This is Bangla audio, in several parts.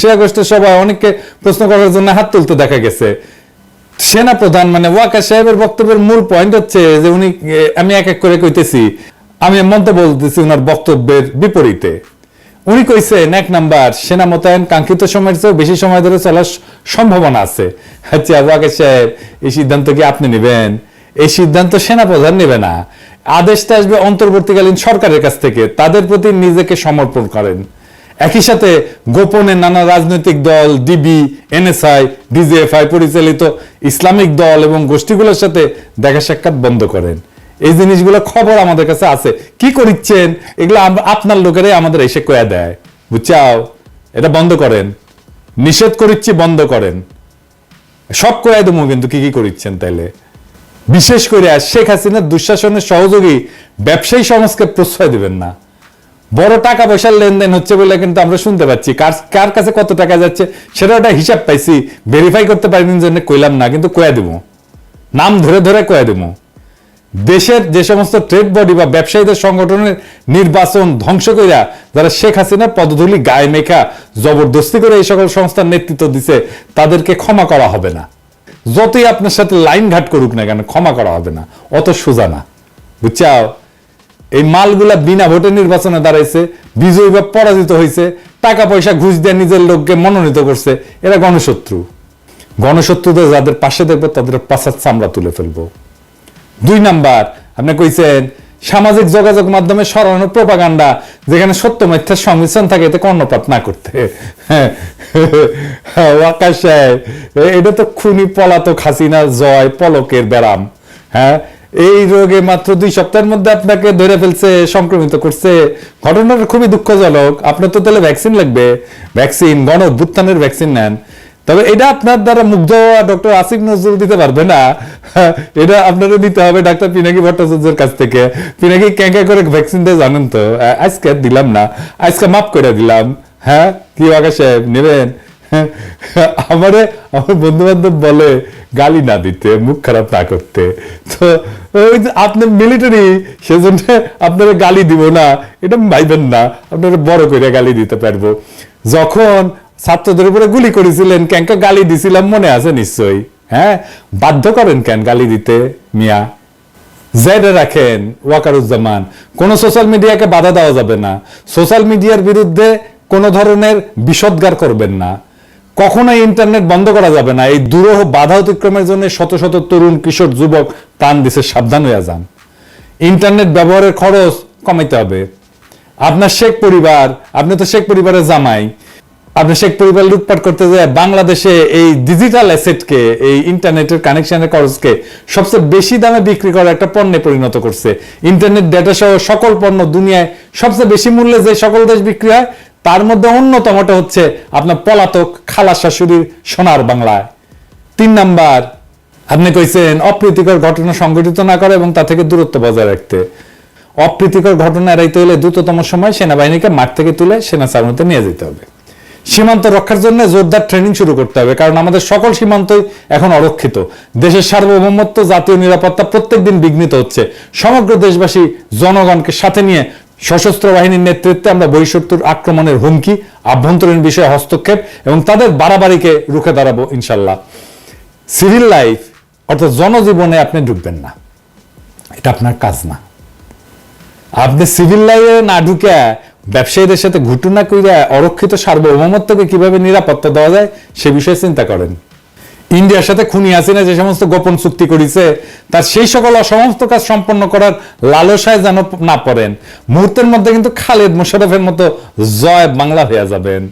সে আগস্টের সবাই অনেককে প্রশ্ন করার জন্য হাত তুলতে দেখা গেছে। সেনা প্রধান মানে ওয়াকা সাহেবের বক্তব্যের মূল পয়েন্ট হচ্ছে যে উনি আমি এক এক করে কইতেছি, আমি মন্তব্য বলতেছি ওনার বক্তব্যের বিপরীতে। উনি কইছেন, এক নাম্বার, সেনা মোতায়েন কাঙ্ক্ষিত সময়ের চেয়েও বেশি সময় ধরে চলার সম্ভাবনা আছে। আচ্ছা ওয়াকা সাহেব, এই সিদ্ধান্ত কি আপনি নেবেন? এই সিদ্ধান্ত সেনা প্রধান নেবে না। আদেশটা আসবে অন্তর্বর্তীকালীন সরকারের কাছ থেকে। তাদের প্রতি নিজেকে সমর্পণ করেন। একই সাথে গোপনে নানা রাজনৈতিক দল ডিবি এনএসআই ডিজিএফআই পরিচালিত ইসলামিক দল এবং গোষ্ঠীগুলোর সাথে দেখা সাক্ষাৎ বন্ধ করেন। এই জিনিসগুলো খবর আমাদের কাছে আছে। কি করিচ্ছেন? এগুলো আপনার লোকেরাই আমাদের এসে কয়া দেয়। বুঝছাও? এটা বন্ধ করেন। নিষেধ করিচ্ছি, বন্ধ করেন। সব কয়াই দেবো কিন্তু কি কি করিচ্ছেন তাইলে? বিশেষ করে শেখ হাসিনার দুঃশাসনের সহযোগী ব্যবসায়ী সমাজকে প্রশ্রয় দিবেন না। বড় টাকা পয়সার লেনদেন হচ্ছে বলে কিন্তু আমরা শুনতে পাচ্ছি। কার কার কাছে কত টাকা যাচ্ছে সেটা একটা হিসাব পাইছি ভেরিফাই করতে পারিনি জন্য কইলাম না, কিন্তু কয়া দেবো। নাম ধরে ধরে কয়া দেবো। দেশের যে সমস্ত ট্রেড বডি বা ব্যবসায়ীদের সংগঠনের নির্বাচন ধ্বংস করিয়া যারা শেখ হাসিনার পদধূলি গায়ে মেখা, জবরদস্তি করে এই সকল সংস্থার নেতৃত্ব দিছে, তাদেরকে ক্ষমা করা হবে না। যতই আপনার সাথে লাইন ঘাট করুক না কেন, ক্ষমা করা হবে না। অত সোজা না। বুঝছাও? এই মালগুলা বিনা ভোটে নির্বাচনে দাঁড়াইছে বিজয়ী বা পরাজিত হয়েছে টাকা পয়সা ঘুষ দিয়ে নিজের লোককে মনোনীত করছে এরা গণশত্রু। গণশত্রুদের যাদের পাশে দেখব তাদের পাশার চামড়া তুলে ফেলব। দুই নাম্বার আপনি কইছেন সামাজিক যোগাযোগ মাধ্যমে সরানো প্রপাগান্ডা যেখানে সত্য মিথ্যার সংমিশ্রণ থাকে এতে কর্ণপাত না করতে। হ্যাঁ, এটা তো খুনি পলাতক হাসিনা জয় পলকের ব্যারাম। হ্যাঁ এই রোগে মাত্র দুই সপ্তাহের মধ্যে আপনাকে ধরে ফেলছে, সংক্রমিত করছে। ঘটনাটা খুবই দুঃখজনক। আপনার তো তাহলে ভ্যাকসিন লাগবে। ভ্যাকসিন গণ অভ্যুত্থানের ভ্যাকসিন নেন। তবে এটা আপনার দ্বারা মুগ্ধ ডক্টর আসিফ নজরুল দিতে পারবে না। এটা আপনারা নিতে হবে ডাক্তার পিনাকি ভট্টাচার্যের কাছ থেকে। পিনাকি ক্যাঁকা করে ভ্যাকসিন দিয়ে, জানেন তো। আজকে দিলাম না। আজকে মাফ করে দিলাম। হ্যাঁ? কি বাগা সাহেব, নেবেন? আমারে আমার বন্ধু বান্ধব বলে গালি না দিতে, মুখ খারাপ না করতে। তো আপনি মিলিটারি সেজন্য আপনারা গালি দিব না। এটা ভাইবেন না। আপনারা বড় করে গালি দিতে পারব। যখন ছাত্রদের উপরে গুলি করেছিলেন ক্যাঙ্কা গালি দিছিলাম মনে আছে নিশ্চয়ই? হ্যাঁ? বাধ্য করেন কেন গালি দিতে, মিয়া? জেডে রাখেন, ওয়াকারুজ্জামান। কোন সোশ্যাল মিডিয়াকে বাধা দেওয়া যাবে না। সোশ্যাল মিডিয়ার বিরুদ্ধে কোন ধরনের বিষদগার করবেন না। কখনোই ইন্টারনেট বন্ধ করা যাবে না। এই দুরূহ বাধা অতিক্রমের জন্য শত শত তরুণ, কিশোর, যুবক প্রাণ দিছে, সাবধান হয়ে যান। ইন্টারনেট ব্যবহারের খরচ কমাইতে হবে। আপনার শেখ পরিবার, আপনি তো শেখ পরিবারের জামাই, আপনি শেখ পরিবার লুটপাট করতে যায় বাংলাদেশে এই ডিজিটাল অ্যাসেটকে এই ইন্টারনেটের কানেকশনের খরচকে সবচেয়ে বেশি দামে বিক্রি করা একটা পণ্যে পরিণত করছে। ইন্টারনেট ডেটা সহ সকল পণ্য দুনিয়ায় সবচেয়ে বেশি মূল্যে যে সকল দেশ বিক্রি হয় তার মধ্যে অন্যতমটা হচ্ছে আপনার পলাতক খালা শাশুড়ির সোনার বাংলায়। তিন নাম্বার, আপনি কইছেন অপ্রীতিকর ঘটনা সংঘটিত না করে এবং তা থেকে দূরত্ব বজায় রাখতে। অপ্রীতিকর ঘটনা এড়াইতে হলে দ্রুততম সময় সেনাবাহিনীকে মাঠ থেকে তুলে সেনা সামনে নিয়ে যেতে হবে। সীমান্ত রক্ষার জন্য জোরদার ট্রেনিং শুরু করতে হবে, কারণ আমাদের সকল সীমান্তই এখন অরক্ষিত। দেশের সার্বভৌমত্ব, জাতীয় নিরাপত্তা প্রত্যেকদিন বিঘ্নিত হচ্ছে। সমগ্র দেশবাসী জনগণকে সাথে নিয়ে সশস্ত্র বাহিনীর নেতৃত্বে আমরা বহিঃশত্রুর আক্রমণের হুমকি, আভ্যন্তরীণ বিষয়ে হস্তক্ষেপ এবং তাদের বাড়াবাড়িকে রুখে দাঁড়াবো ইনশাল্লাহ। সিভিল লাইফ, অর্থাৎ জনজীবনে আপনি ঢুকবেন না। এটা আপনার কাজ না। আপনি সিভিল লাইফে না ঢুকে ব্যবসায়ীদের সাথে ঘটনা কইরা অরক্ষিত সার্বভৌমত্বকে কীভাবে নিরাপত্তা দেওয়া যায়, সে বিষয়ে চিন্তা করেন। ইন্ডিয়ার সাথে খুনি হাসিনা যে সমস্ত গোপন চুক্তি করেছে, তার সেই সকল অসমস্ত কাজ সম্পন্ন করার লালসায় যেন না পড়েন। মুহূর্তের মধ্যে কিন্তু খালেদ মোশারফের মতো জয় বাংলা হয়ে যাবেন।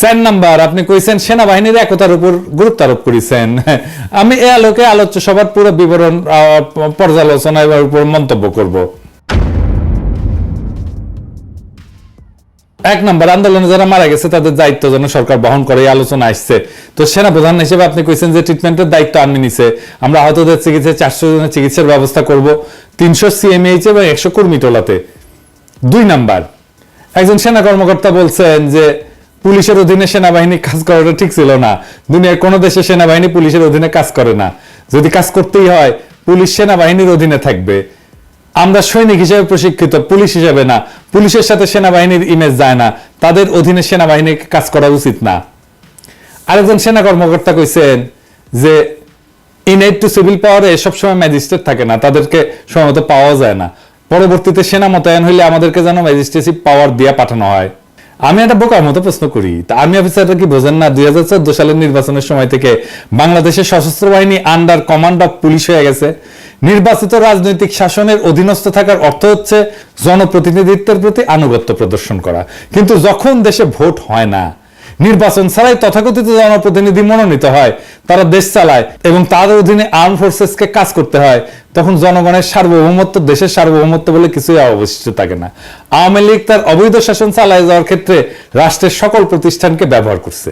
চার নাম্বার, আপনি কইছেন সেনাবাহিনীর একতার উপর গুরুত্ব আরোপ করেছেন। আমি এ আলোকে আলোচ্য সভার পুরো বিবরণ পর্যালোচনা এবার উপর মন্তব্য করব। এক নম্বর, আন্দোলনে যারা মারা গেছে, তাদের দায়িত্ব যেন সরকার বহন করে আলোচনা আসছে। তো সেনা প্রধান হিসেবে আপনি কইছেন যে ট্রিটমেন্টের দায়িত্ব আমি নিছে। আমরা আহতদের চিকিৎসায় চারশো জনের চিকিৎসার ব্যবস্থা করব, তিনশো সিএমএইচ এবং একশো কর্মী টোলাতে। দুই নাম্বার, একজন সেনা কর্মকর্তা বলছেন যে পুলিশের অধীনে সেনাবাহিনী কাজ করাটা ঠিক ছিল না। দুনিয়ার কোনো দেশে সেনাবাহিনী পুলিশের অধীনে কাজ করে না। যদি কাজ করতেই হয়, পুলিশ সেনাবাহিনীর অধীনে থাকবে। আমরা সৈনিক হিসেবে প্রশিক্ষিত, পুলিশ হিসেবে না। পুলিশের সাথে সেনাবাহিনীর ইমেজ যায় না। তাদের অধীনে সেনাবাহিনীর কাজ করা উচিত না। আরেকজন সেনা কর্মকর্তা কইছেন যে ইনএড টু সিভিল পাওয়ারে সবসময় ম্যাজিস্ট্রেট থাকে না। তাদেরকে সময়মত পাওয়া যায় না। পরবর্তীতে সেনা মোতায়েন হইলে আমাদেরকে যেন ম্যাজিস্ট্রেসি পাওয়ার দিয়ে পাঠানো হয়। আমি একটা বোকার মতো প্রশ্ন করি। তা আর্মি অফিসাররা কি বোঝেন না, দুই হাজার চোদ্দ সালের নির্বাচনের সময় থেকে বাংলাদেশের সশস্ত্র বাহিনী আন্ডার কমান্ড অফ পুলিশ হয়ে গেছে? নির্বাচিত রাজনৈতিক শাসনের অধীনস্থ থাকার অর্থ হচ্ছে জনপ্রতিনিধিত্বের প্রতি আনুগত্য প্রদর্শন করা। কিন্তু যখন দেশে ভোট হয় না, নির্বাচন ছাড়াই তথাকথিত জনপ্রতিনিধি মনোনীত হয়, তারা দেশ চালায় এবং তার অধীনে আর্ম ফোর্সেসকে কাজ করতে হয়, তখন জনগণের সার্বভৌমত্ব, দেশের সার্বভৌমত্ব বলে কিছুই অবশিষ্ট থাকে না। আওয়ামী লীগ তার অবৈধ শাসন চালায় যাওয়ার ক্ষেত্রে রাষ্ট্রের সকল প্রতিষ্ঠানকে ব্যবহার করছে।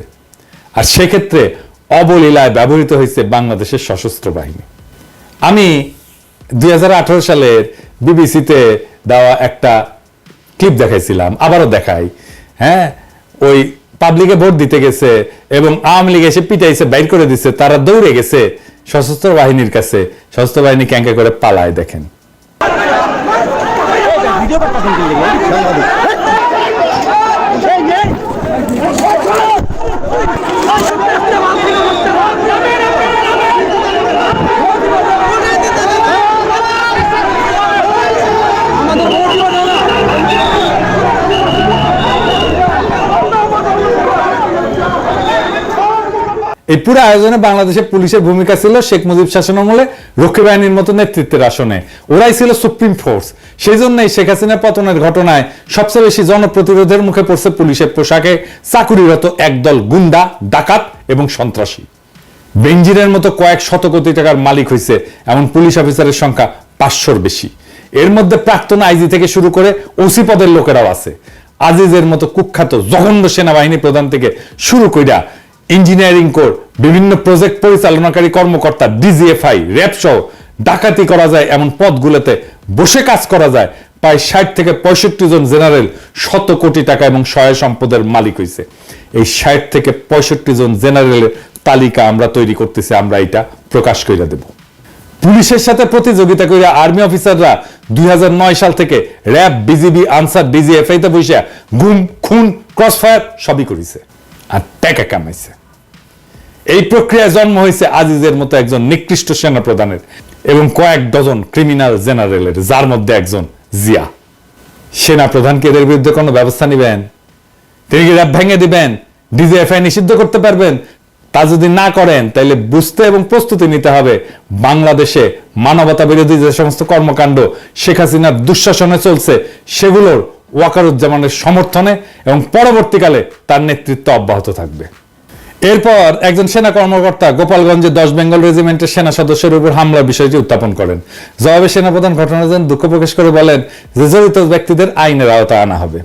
আর সেক্ষেত্রে অবলীলায় ব্যবহৃত হয়েছে বাংলাদেশের সশস্ত্র বাহিনী। আমি দুই সালের বিবিসিতে দেওয়া একটা ক্লিপ দেখাইছিলাম, আবারও দেখাই। হ্যাঁ ওই পাবলিকে ভোট দিতে গেছে এবং আওয়ামী লীগ এসে পিটাইছে, বাইর করে দিচ্ছে তারা দৌড়ে গেছে সশস্ত্র বাহিনীর কাছে। সশস্ত্র বাহিনী ক্যাঙ্কে করে পালায়, দেখেন ভিডিও করতেছেন কি লেগে এই পুরো আয়োজনে বাংলাদেশের পুলিশের ভূমিকা ছিল শেখ মুজিব শাসন আমলে রক্ষী বাহিনীর মতো নেতৃত্বের আসনে। ওরাই ছিল সুপ্রিম ফোর্স সেই জন্যই শেখ হাসিনা পতনের ঘটনায় সবচেয়ে বেশি জনপ্রতিরোধের মুখে পড়ছে পুলিশের পোশাকে চাকুরিরত একদল গুন্ডা, ডাকাত এবং সন্ত্রাসী। বেঞ্জিরের মতো কয়েক শত কোটি টাকার মালিক হয়েছে এমন পুলিশ অফিসারের সংখ্যা পাঁচশোর বেশি। এর মধ্যে প্রাক্তন আইজি থেকে শুরু করে ওসি পদের লোকেরাও আছে। আজিজের মতো কুখ্যাত জঘন্য সেনাবাহিনী প্রধান থেকে শুরু কইরা ইঞ্জিনিয়ারিং কোর বিভিন্ন প্রজেক্ট পরিচালনাকারী কর্মকর্তা ডিজিএফআই র্যাব সহ ডাকাতি করা যায় এমন পদগুলোতে বসে কাজ করা যায়। প্রায় ষাট থেকে পঁয়ষট্টি জন জেনারেল শত কোটি টাকা এবং সহায় সম্পদের মালিক হয়েছে এই ষাট থেকে পঁয়ষট্টি জন জেনারেলের তালিকা আমরা তৈরি করতেছি, আমরা এটা প্রকাশ করে দেব। পুলিশের সাথে প্রতিযোগিতা করে আর্মি অফিসাররা দুই হাজার নয় সাল থেকে র্যাব বিজিবি আনসার ডিজিএফআই তে বসে গুম, খুন ক্রসফায়ার সবই করেছে। আর টাকা কামাইছে। এই প্রক্রিয়ায় জন্ম হয়েছে আজিজের মতো একজন নিকৃষ্ট সেনা প্রধানের এবং কয়েক ডজন ক্রিমিনাল জেনারেলের, যার মধ্যে একজন জিয়া। সেনা প্রধানকে এদের বিরুদ্ধে কোনো ব্যবস্থা নেবেন? তিনি কি র্যাব ভেঙে দিবেন? ডিজিএফআই নিষিদ্ধ করতে পারবেন? তা যদি না করেন তাহলে বুঝতে এবং প্রস্তুতি নিতে হবে বাংলাদেশে মানবতা বিরোধী যে সমস্ত কর্মকাণ্ড শেখ হাসিনার দুঃশাসনে চলছে, সেগুলোর ওয়াকারুজ্জামানের সমর্থনে এবং পরবর্তীকালে তার নেতৃত্ব অব্যাহত থাকবে। এরপর একজন সেনা কর্মকর্তা গোপালগঞ্জে দশ বেঙ্গল রেজিমেন্টের সেনা সদস্যের উপর হামলার বিষয়টি উত্থাপন করেন। জবাবে সেনাপ্রধান ঘটনার জন্য দুঃখ প্রকাশ করে বলেন যে জড়িত ব্যক্তিদের আইনের আওতায় আনা হবে।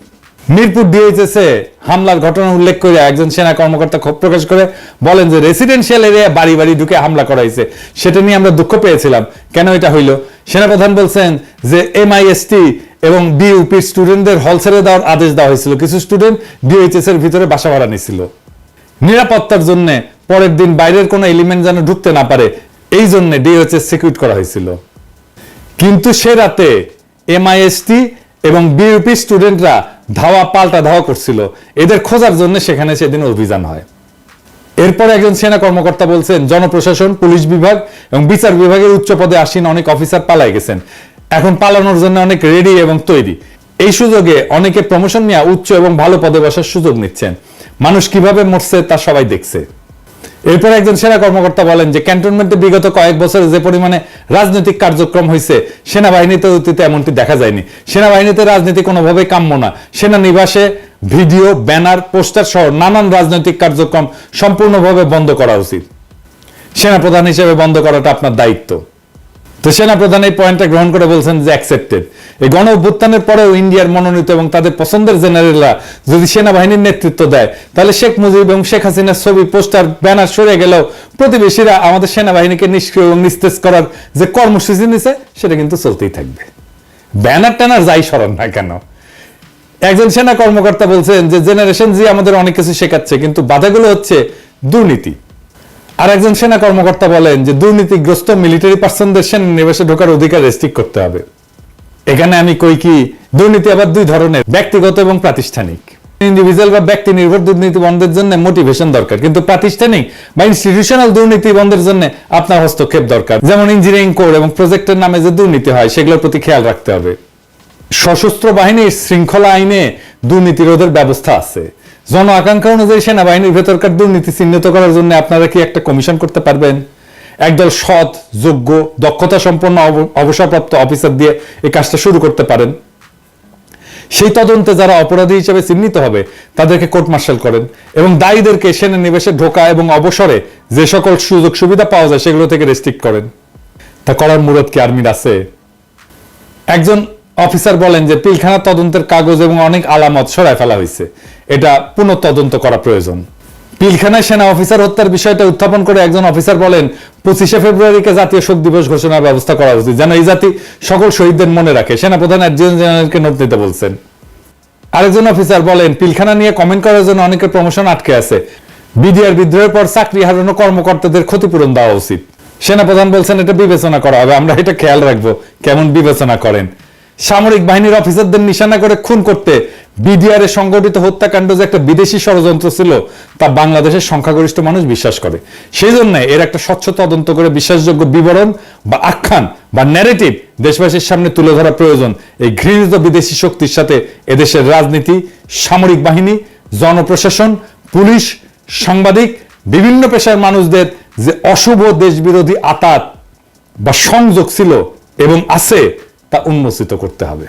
মিরপুর ডিএইচএসে হামলার ঘটনা উল্লেখ করে একজন সেনা কর্মকর্তা ক্ষোভ প্রকাশ করে বলেন যে, রেসিডেন্সিয়াল এরিয়া বাড়ি বাড়ি ঢুকে হামলা করা হয়েছে সেটা নিয়ে আমরা দুঃখ পেয়েছিলাম। কেন এটা হইল? সেনাপ্রধান বলছেন যে, এমআইএসটি এবং বিইউপির স্টুডেন্টদের হল ছেড়ে দেওয়ার আদেশ দেওয়া হয়েছিল। কিছু স্টুডেন্ট ডিএইচএস এর ভিতরে বাসা ভাড়া নিছিল নিরাপত্তার জন্য পরের দিন বাইরের কোনো এলিমেন্ট যেন ঢুকতে না পারে, এই জন্য ডিএইচএস সিকিউর করা হয়েছিল। কিন্তু সে রাতে এমআইএসটি এবং বিউপি স্টুডেন্টরা ধাওয়া পাল্টা ধাওয়া করছিল। এদের খোঁজার জন্য সেখানে সেদিন অভিযান হয়। এরপর একজন সেনা কর্মকর্তা বলছেন, জনপ্রশাসন, পুলিশ বিভাগ এবং বিচার বিভাগের উচ্চ পদে আসীন অনেক অফিসার পালাই গেছেন। এখন পালানোর জন্য অনেক রেডি এবং তৈরি। এই সুযোগে অনেকে প্রমোশন নিয়ে উচ্চ এবং ভালো পদে বসার সুযোগ নিচ্ছেন। মানুষ কীভাবে মরছে তা সবাই দেখছে। এরপর একজন সেনা কর্মকর্তা বলেন যে ক্যান্টনমেন্টে বিগত কয়েক বছরে যে পরিমাণে রাজনৈতিক কার্যক্রম হয়েছে, সেনাবাহিনীতে অতীতে এমনটি দেখা যায়নি। সেনাবাহিনীতে রাজনীতি কোনোভাবেই কাম্য না। সেনানিবাসে ভিডিও, ব্যানার, পোস্টার সহ নানান রাজনৈতিক কার্যক্রম সম্পূর্ণভাবে বন্ধ করা উচিত। সেনাপ্রধান হিসেবে বন্ধ করাটা আপনার দায়িত্ব। তো সেনাপ্রধান এই পয়েন্টটা গ্রহণ করে বলছেন যে অ্যাকসেপ্টেড এই গণ অভ্যুত্থানের পরেও ইন্ডিয়ার মনোনীত এবং তাদের পছন্দের জেনারেলরা যদি সেনাবাহিনীর নেতৃত্ব দেয়, তাহলে শেখ মুজিব এবং শেখ হাসিনার ছবি, পোস্টার, ব্যানার সরে গেলেও প্রতিবেশীরা আমাদের সেনাবাহিনীকে নিষ্ক্রিয় এবং নিস্তেজ করার যে কর্মসূচি নিছে, সেটা কিন্তু চলতেই থাকবে। ব্যানার টানার যাই স্মরণ না কেন। একজন সেনা কর্মকর্তা বলছেন যে জেনারেশন জি আমাদের অনেক কিছু শেখাচ্ছে, কিন্তু বাধাগুলো হচ্ছে দুর্নীতি। আর একজন সেনা কর্মকর্তা বলেন যে দুর্নীতিগ্রস্ত মিলিটারি পার্সনদের সেনানিবাসে ঢোকার অধিকার রেস্ট্রিক্ট করতে হবে। এখানে আমি কই কি, দুর্নীতি আবার দুই ধরনের, ব্যক্তিগত এবং প্রাতিষ্ঠানিক। ইন্ডিভিজুয়াল বা ব্যক্তি নির্ভর দুর্নীতি বন্ধের জন্য মোটিভেশন দরকার, কিন্তু প্রাতিষ্ঠানিক বা ইনস্টিটিউশনাল দুর্নীতি বন্ধের জন্য আপনার হস্তক্ষেপ দরকার। যেমন ইঞ্জিনিয়ারিং কোড এবং প্রজেক্টের নামে যে দুর্নীতি হয়, সেগুলোর প্রতি খেয়াল রাখতে হবে। সশস্ত্র বাহিনীর শৃঙ্খলা আইনে দুর্নীতি রোধের ব্যবস্থা আছে। জন আকাঙ্ক্ষা অনুযায়ী সেনাবাহিনীর ভেতরকার দুর্নীতি চিহ্নিত করার জন্য আপনারা কি একটা কমিশন করতে পারবেন? একদল সৎ, যোগ্য দক্ষতা সম্পন্ন অবসরপ্রাপ্ত অফিসার দিয়ে এই কাজটা শুরু করতে পারেন। সেই তদন্তে যারা অপরাধী হিসেবে চিহ্নিত হবে, তাদেরকে কোর্ট মার্শাল করেন এবং দায়ীদেরকে সেনানিবেশে ঢোকা এবং অবসরে যে সকল সুযোগ সুবিধা পাওয়া যায় সেগুলো থেকে রেস্ট্রিক্ট করেন। তা করার মুরত কি আর্মির আছে? একজন অফিসার বলেন যে পিলখানা তদন্তের কাগজ এবং অনেক আলামত সরায় ফেলা হয়েছে। এটা পুনঃ তদন্ত করা প্রয়োজন। পিলখানায় সেনা অফিসার হত্যার বিষয়টা উত্থাপন করে একজন অফিসার বলেন, পঁচিশে ফেব্রুয়ারিকে জাতীয় শোক দিবস ঘোষণার ব্যবস্থা করা উচিত, যেন এই জাতি সকল শহীদদের মনে রাখে। সেনাপ্রধান অ্যাডজুয়েন্ট জেনারেলকে নোট নিতে বলছেন। আরেকজন অফিসার বলেন, পিলখানা নিয়ে কমেন্ট করার জন্য অনেকের প্রমোশন আটকে আছে। বিডিআর বিদ্রোহের পর চাকরি হারানো কর্মকর্তাদের ক্ষতিপূরণ দেওয়া উচিত। সেনাপ্রধান বলছেন, এটা বিবেচনা করা হবে, আমরা এটা খেয়াল রাখব, কেমন বিবেচনা করেন। সামরিক বাহিনীর অফিসারদের নিশানা করে খুন করতে বিডিআর সংগঠিত হত্যাকাণ্ড যে একটা বিদেশি ষড়যন্ত্র ছিল, তা বাংলাদেশের সংখ্যাগরিষ্ঠ মানুষ বিশ্বাস করে। সেই জন্য এর একটা স্বচ্ছ তদন্ত করে বিশ্বাসযোগ্য বিবরণ বা আখ্যান বা ন্যারেটিভ দেশবাসীর সামনে তুলে ধরা প্রয়োজন। এই ঘৃণিত বিদেশি শক্তির সাথে এদেশের রাজনীতি, সামরিক বাহিনী, জনপ্রশাসন, পুলিশ, সাংবাদিক, বিভিন্ন পেশার মানুষদের যে অশুভ দেশবিরোধী আতাত বা সংযোগ ছিল এবং আছে তা উন্মোচিত করতে হবে।